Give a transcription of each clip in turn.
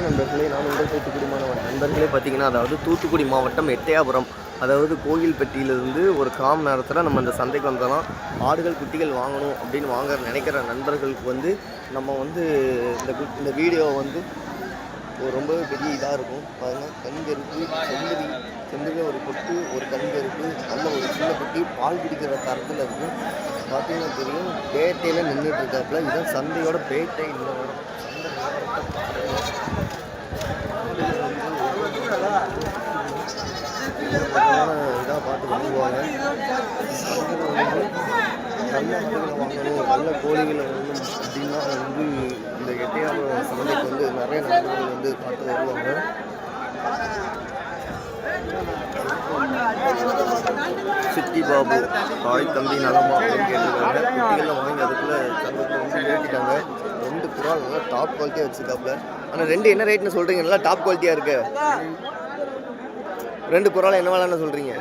வணக்கம் நண்பர்களே நான் உங்கள் தூத்துக்குடி மாவட்டம் நண்பர்களே பார்த்தீங்கன்னா அதாவது தூத்துக்குடி மாவட்டம் எட்டயாபுரம். அதாவது கோயில்பட்டியிலிருந்து ஒரு காம் நேரத்தில் நம்ம அந்த சந்தைக்கு வந்தோம்னா ஆடுகள் குட்டிகள் வாங்கணும் அப்படின்னு வாங்க நினைக்கிற நண்பர்களுக்கு வந்து நம்ம வந்து இந்த இந்த வீடியோ வந்து ரொம்ப ரொம்பவே பெரிய இதாக இருக்கும். பாருங்கள் கண்கருப்பு செந்தரி செந்தரி ஒரு பொட்டு ஒரு கண்கருப்பு நல்ல ஒரு சின்ன குட்டி பால் பிடிக்கிற தரத்தில் இருக்குது பார்த்தீங்கன்னா தெரியும் பேட்டையில் நின்றுட்டு இருக்காப்புல. இதுதான் சந்தையோட பேட்டை நிலவரம் சந்தை நிலவரத்தை இதாக பார்த்து வாங்குவாங்க நல்ல ஆடுகளை வாங்கணும் நல்ல கோழிகளை வந்து அப்படின்னா வந்து இந்த எட்டையாபுரம் சந்தைக்கு வந்து நிறைய நண்பர்கள் வந்து பார்த்து வருவாங்க சிட்டி பாபு தாய் தம்பி நலமா அப்படின்னு கேட்டிருக்காங்க. குட்டிகள்லாம் வாங்கி அதுக்குள்ளே சந்தோஷம் வந்து ஏற்றிட்டாங்க. ரெண்டு குரால் நல்லா டாப் குவாலிட்டியாக வச்சுருக்காப்புல. ஆனால் ரெண்டு என்ன ரேட்னு சொல்கிறீங்க நல்லா டாப் குவாலிட்டியாக இருக்குது ரெண்டு குரால் என்ன வேலைன்னு சொல்கிறீங்க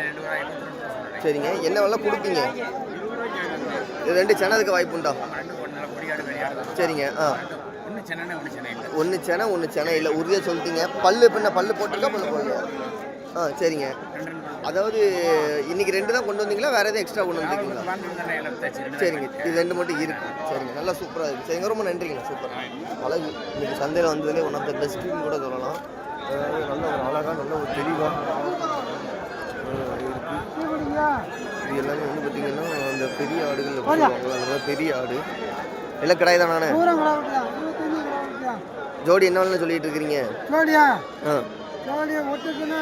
சரிங்க. என்ன வேலை கொடுப்பீங்க இது ரெண்டு சென்னதுக்கு வாய்ப்புண்டா சரிங்க. ஆ. ஒன்று செனை ஒன்று செனை இல்லை. உறுதியாக சொல்லிட்டீங்க. பல்லு பின்ன பல்லு போட்டிருக்கா பல்லு போடலையா? ஆ சரிங்க. அதாவது இன்னைக்கு ரெண்டு தான் கொண்டு வந்தீங்களா? வேற எதுவும் எக்ஸ்ட்ரா கொண்டு வந்தீங்களா சரிங்க. இது ரெண்டு மட்டும் இருக்கு. சரிங்க. நல்லா சூப்பராக இருக்கு. சரிங்க. ரொம்ப நன்றிங்க. சூப்பர். அழகு இன்னைக்கு சந்தையில் வந்ததுலேயே ஒன் ஆஃப் த பெஸ்ட்டுன்னு கூட சொல்லலாம். அதாவது நல்ல ஒரு அழகாக நல்ல ஒரு தெளிவாக இது எல்லாமே வந்து பார்த்தீங்கன்னா அந்த பெரிய அந்த மாதிரி பெரிய ஆடு. எல்லாம் கிடாய் தானே ஜோடி என்ன சொல்லிட்டு இருக்கிறீங்க? ஜோடியா? ஆ. ஜோடி ஒட்டுக்குன்னா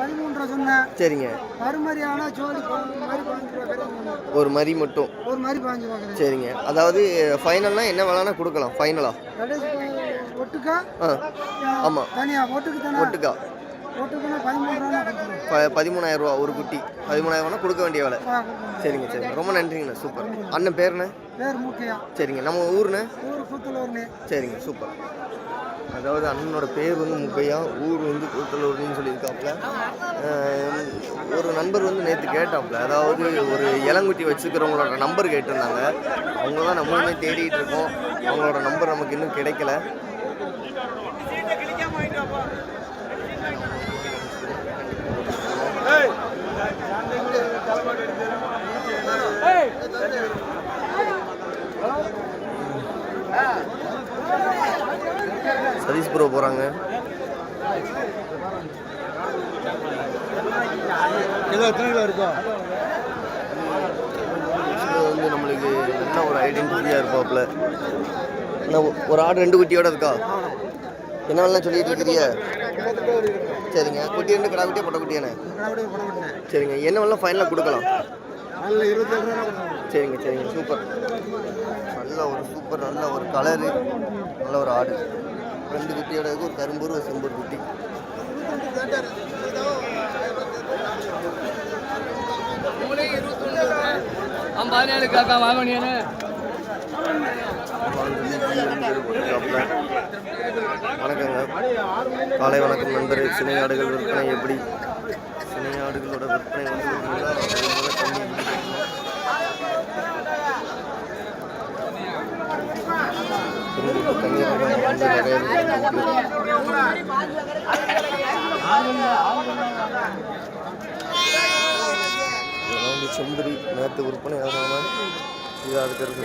பதிமூணு ரூபா சொன்னேன். சரிங்க. ஜோடி ஒரு மரி மட்டும். ஒரு பாஞ்சு கிடைக்கும் சரிங்க. அதாவது ஃபைனல்னா என்ன வேணாலும் கொடுக்கலாம். ஃபைனலா கடைசி ஒட்டுக்கா? ஆமாம் தனியா ஒட்டுக்கு ஒட்டுக்கா. பதிமூணாயிரம் ரூபா ஒரு குட்டி. பதிமூணாயிரம் கொடுக்க வேண்டிய வேலை. சரிங்க சரிங்க. ரொம்ப நன்றிங்கண்ணா. சூப்பர். அண்ணன் பேருண்ணே? சரிங்க. நம்ம ஊருண்ணே? சரிங்க சூப்பர். அதாவது அண்ணனோட பேர் வந்து முக்கையா ஊர் வந்து கூத்தலூர்னு சொல்லியிருக்காப்புல. ஒரு நண்பர் வந்து நேற்று கேட்டாப்புல. அதாவது ஒரு இளங்குட்டி வச்சுக்கிறவங்களோட நம்பர் கேட்டிருந்தாங்க. அவங்க தான் நம்மளுமே தேடிட்டு இருக்கோம். அவங்களோட நம்பர் நமக்கு இன்னும் கிடைக்கல. சதீஷ் ப்ரோ போகிறாங்க வந்து நம்மளுக்கு நல்ல ஒரு ஐடென்டிட்டியாக இருப்பாப்புல? என்ன ஒரு ஆடு ரெண்டு குட்டியோட இருக்கா? என்ன வேணாலும் சொல்லிட்டு இருக்கிறிய சரிங்க. குட்டி ரெண்டு கடா குட்டியா பொட்டை குட்டியானே சரிங்க. என்ன வேணாலும் ஃபைனலாக கொடுக்கலாம். சரிங்க சரிங்க. சூப்பர். நல்ல ஒரு சூப்பர். நல்ல ஒரு கலரு நல்ல ஒரு ஆடு. ரெண்டு குட்டியோட இருக்கு ஒரு கரும்பூர் ஒரு செம்பூர் குட்டி. பதினேழு காக்கா வாங்கணியானு வணக்கங்க. காலை வணக்கம் நண்பர். சினை ஆடுகள் விற்பனை எப்படி? சினை ஆடுகளோட விற்பனை வந்து பார்த்தீங்கன்னா, ஒரு வந்து நிறைய இதெல்லாம் வந்து செம்பரி நேற்று விற்பனை ஆகாமல் இதாக இருக்கிறது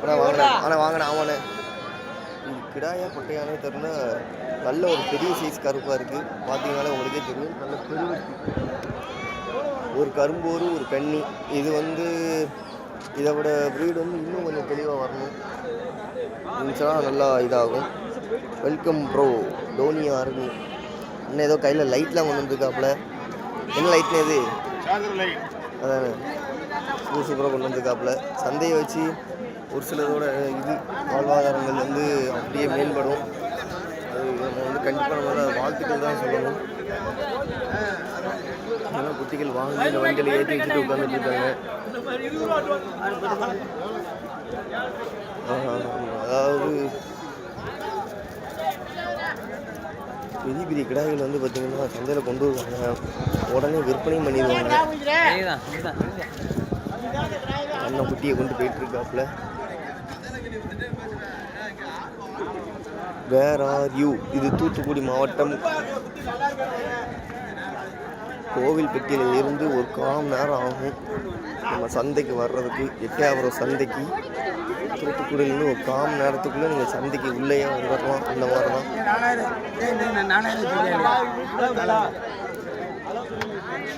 ஆனால் வாங்கினேன் ஆனால் வாங்கினேன் ஆமாண்ணே. இது கிடாயா பொட்டையானே தெரில நல்ல ஒரு பெரிய சைஸ் கருப்பாக இருக்குது பார்த்தீங்கனாலே உங்களுக்கே தெரியும். நல்ல பெருவெட்டி ஒரு கரும்போரு ஒரு கண்ணி இது வந்து இதை விட ப்ரீடு வந்து இன்னும் கொஞ்சம் தெளிவாக வரணும். இருந்துச்சுன்னா நல்லா இதாகும். வெல்கம் ப்ரோ டோனி ஆர்மி இன்னும் ஏதோ கையில் லைட்லாம் கொண்டு வந்துருக்காப்புல. என்ன லைட்னு இது? அதானே. சூப்பர் சூப்பராக கொண்டு வந்திருக்காப்புல. சந்தையை வச்சு ஒரு சிலரோட இது வாழ்வாதாரங்கள் வந்து அப்படியே மேம்படும். அது நம்ம வந்து கண்டிப்பாக நம்ம வந்து வாழ்த்துக்கள் தான் சொல்லணும். குட்டிகள் வாங்கி இந்த வண்டியில் ஏற்றி வச்சுட்டு உட்காந்துட்டு இருக்காங்க. அதாவது பெரிய பெரிய கிடாய்கள் வந்து பார்த்தீங்கன்னா சந்தையில் கொண்டு வருவாங்க. உடனே விற்பனையும் பண்ணிடுவாங்க. அண்ணன் குட்டியை கொண்டு போயிட்டு இருக்காப்புல. வேர் ஆர் யூ இது தூத்துக்குடி மாவட்டம் கோவில்பட்டியில் இருந்து ஒரு காம் நேரம் ஆகும். நம்ம சந்தைக்கு வர்றதுக்கு எட்டையாபுரம் சந்தைக்கு. தூத்துக்குடியிலேருந்து ஒரு காம் நேரத்துக்குள்ளே நீங்கள் சந்தைக்கு உள்ளேயே வந்துடலாம் அந்த மாதிரி தான்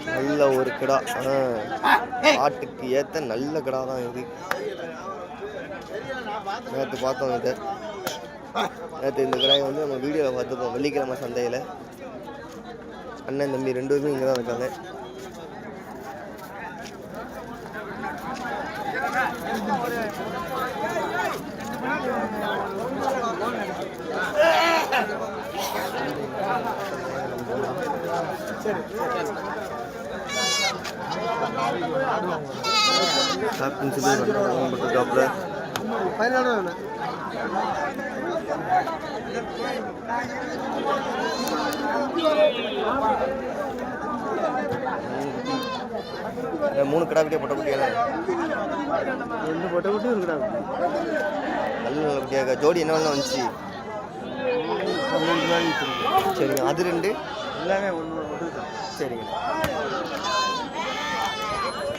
நல்ல ஒரு கிடா. ஆ, ஆட்டுக்கு ஏற்ற நல்ல கிடா தான் இது. நேற்று பார்த்தோம் இதை. நேற்று இந்த கிடாயை வந்து நம்ம வீடியோவில் பார்த்துப்போம். வெள்ளிக்கிழமை சந்தையில். அண்ணன் தம்பி ரெண்டு பேருமே இங்கே தான் இருக்காங்க. கேப்டன் சிபில் மூணு கிடா குட்டியா பொட்டை குட்டியா ரெண்டு பொட்டை குட்டி ஒரு கிடா நல்ல நல்ல குட்டியாக ஜோடி என்ன வேலை வந்துச்சு? சரிங்க. அது ரெண்டு? எல்லாமே ஒன்று சரிங்க.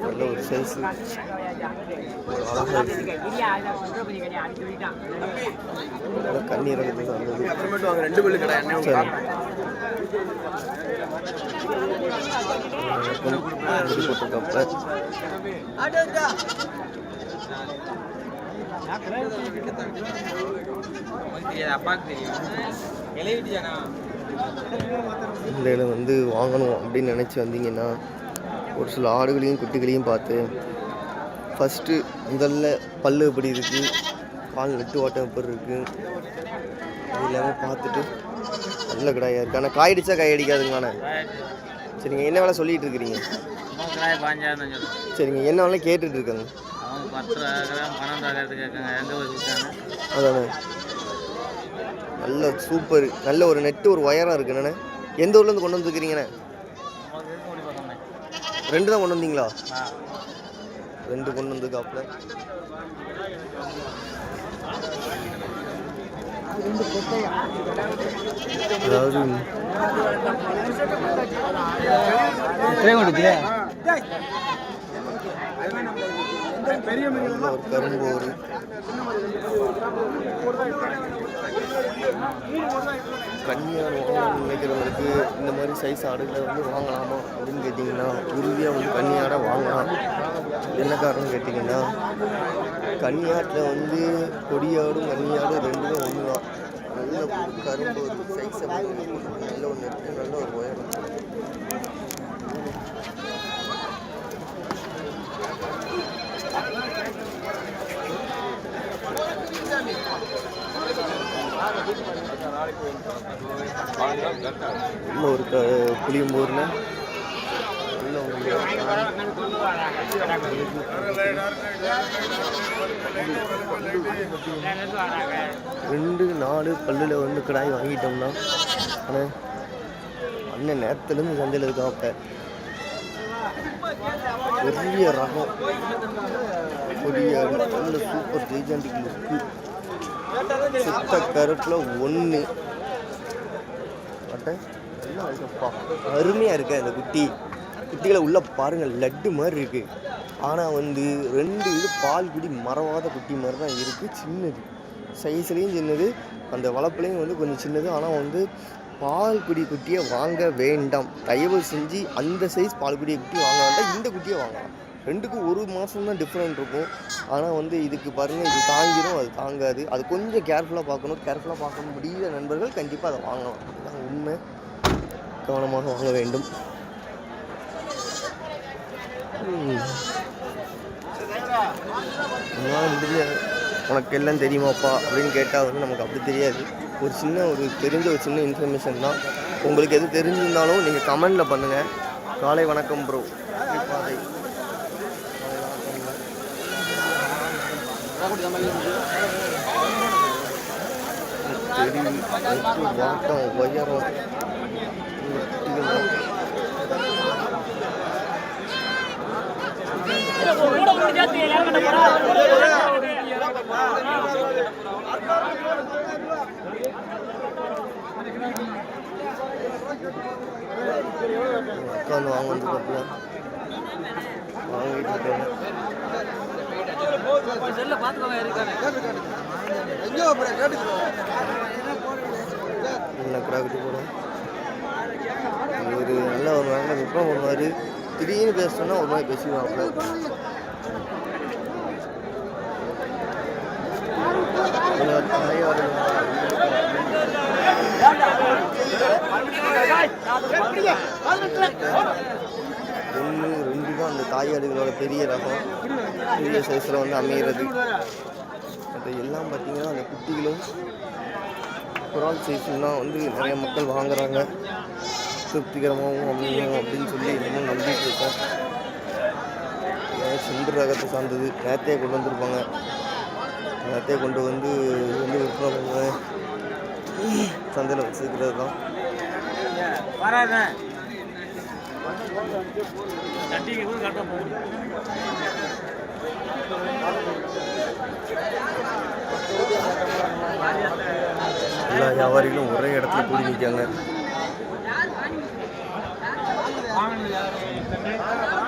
நல்ல ஒரு சைஸ் அழகாக ரெண்டு கடை தெரியும் வந்து வாங்கணும் அப்படின்னு நினச்சி வந்தீங்கன்னா ஒரு சில ஆடுகளையும் குட்டிகளையும் பார்த்து ஃபஸ்ட்டு முதல்ல பல்லு எப்படி இருக்குது கால் நெட்டு ஓட்டம் எப்படி இருக்குது அது எல்லாமே பார்த்துட்டு நல்ல கடாயாக இருக்குது ஆனால் காய் அடித்தா காய் அடிக்காதுங்களாண்ணே சரிங்க என்ன வேலை சொல்லிட்டு இருக்கிறீங்க? சரிங்க என்ன வேலை கேட்டுட்டு இருக்காங்க? அதானே. நல்ல சூப்பர் நல்ல ஒரு நெட்டு ஒரு ஒயரம் இருக்கு என்னண்ணே? எந்த ஊர்லேருந்து கொண்டு வந்துருக்கிறீங்கண்ணே உங்களுக்கு இருக்க முடி பார்க்கணும் ரெண்டு தான் கொண்டு வந்தீங்களா? ரெண்டு கொண்டு வந்துருக்காப்புல. அதாவது பெரிய நல்ல ஒரு கரும்பு ஒரு வாங்கணும்னு நினைக்கிறவங்களுக்கு இந்த மாதிரி சைஸ் ஆடுகளை வந்து வாங்கலாமா அப்படின்னு கேட்டிங்கன்னா உறுதியாக வந்து கன்னியாடை வாங்கலாம். என்ன காரணம் கேட்டிங்கன்னா கன்னியாட்டில் வந்து கொடியாடும் கன்னியாடும் ரெண்டுமே ஒன்று தான் நல்ல ஒரு கரும்பு சைஸை நல்ல ஒன்று இருக்குது நல்ல ஒரு உயரம் நல்ல ஒரு க புளியம்பூரில் ரெண்டு நாலு பல்லில் வந்து கடாய் வாங்கிட்டோம்னா ஆனால் அண்ணன் நேரத்துலேருந்து சந்தையில் இருக்காப்ப பெரிய ரகம். பெரிய நல்ல சூப்பர் ஜெய்ஜாண்டிக் லுக்கு சுத்த கருப்பில் ஒன்று அட்டை? இருக்குப்பா. அருமையாக இருக்கு அந்த குட்டி. குட்டிகளை உள்ளே பாருங்கள் லட்டு மாதிரி இருக்குது ஆனால் வந்து ரெண்டு இது பால் குடி மறவாத குட்டி மாதிரி தான் இருக்குது சின்னது. சைஸ்லேயும் சின்னது அந்த வளப்புலையும் வந்து கொஞ்சம் சின்னது. ஆனால் வந்து பால் குடி குட்டியை வாங்க வேண்டாம். தயவு செஞ்சு அந்த சைஸ் பால் குடியை குட்டி வாங்க வேண்டாம். இந்த குட்டியை வாங்கலாம். ரெண்டுக்கும் ஒரு மாதம் தான் டிஃப்ரெண்ட் இருக்கும். ஆனால் வந்து இதுக்கு பாருங்கள் இது தாங்கிடும் அது தாங்காது. அது கொஞ்சம் கேர்ஃபுல்லாக பார்க்கணும். கேர்ஃபுல்லாக பார்க்க முடியாத நண்பர்கள் கண்டிப்பாக அதை வாங்கலாம். அதுதான் உண்மை. கவனமாக வாங்க வேண்டும். ம். உனக்கு எல்லாம் தெரியுமாப்பா அப்படின்னு கேட்டால் வந்து நமக்கு அப்படி தெரியாது. ஒரு சின்ன ஒரு தெரிஞ்ச ஒரு சின்ன இன்ஃபர்மேஷன் தான். உங்களுக்கு எது தெரிஞ்சிருந்தாலும் நீங்கள் கமெண்டில் பண்ணுங்கள் காலை வணக்கம் ப்ரோ பாதை வாட்டம் உயரம் உட்காந்து வாங்க வாங்கிட்டு இருக்கேன். என்ன கிராக்கெட்டு போடும் ஒரு நல்ல ஒரு நல்ல விற்பனை பண்ணுவார் திடீர்னு பேசணும்னா ஒரு மாதிரி பேசிடுவாங்க. ஒன்று ரெண்டு தான் அந்த தாயாடுகளோட பெரிய ரகம். பெரிய சைஸில் வந்து அமைகிறது அது எல்லாம் பார்த்தீங்கன்னா அந்த குட்டிகளும் குரால் சைஸ்லாம் வந்து நிறைய மக்கள் வாங்குறாங்க. திருப்திகரமாகவும் அமையும் அப்படின்னு சொல்லி இன்னமும் நம்பிட்டு இருக்கோம். சென்று ரகத்தை சார்ந்தது. நேரத்தையே கொண்டு வந்திருப்பாங்க. நேரத்தையே கொண்டு வந்து வந்து விற்பனை பண்ணுவேன் சந்தையில் வச்சுக்கிறது தான். எல்லா வியாபாரிகளும் ஒரே இடத்துல கூடி நிற்காங்க Thank you.